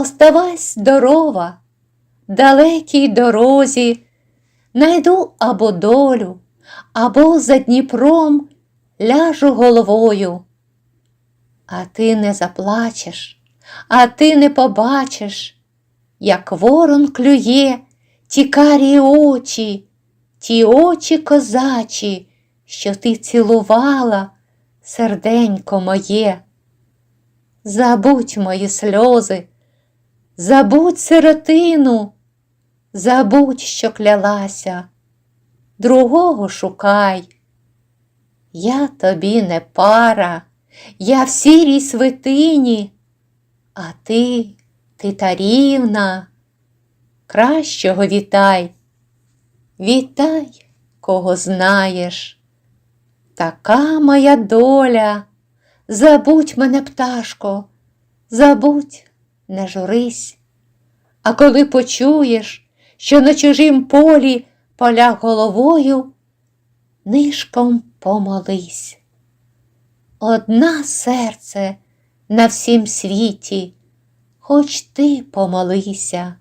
Оставайся здорова, далекій дорозі, найду або долю, або за Дніпром ляжу головою. А ти не заплачеш, а ти не побачиш, як ворон клює ті карі очі, ті очі козачі, що ти цілувала, серденько моє. Забудь мої сльози, забудь сиротину, забудь, що клялася, другого шукай. Я тобі не пара, я в сірій свитині, а ти, ти тарівна, кращого вітай, вітай, кого знаєш. Така моя доля, забудь мене, пташко, забудь, не журись. А коли почуєш, що на чужім полі поля головою, нишком помолись. Одна серце на всім світі, хоч ти помолися.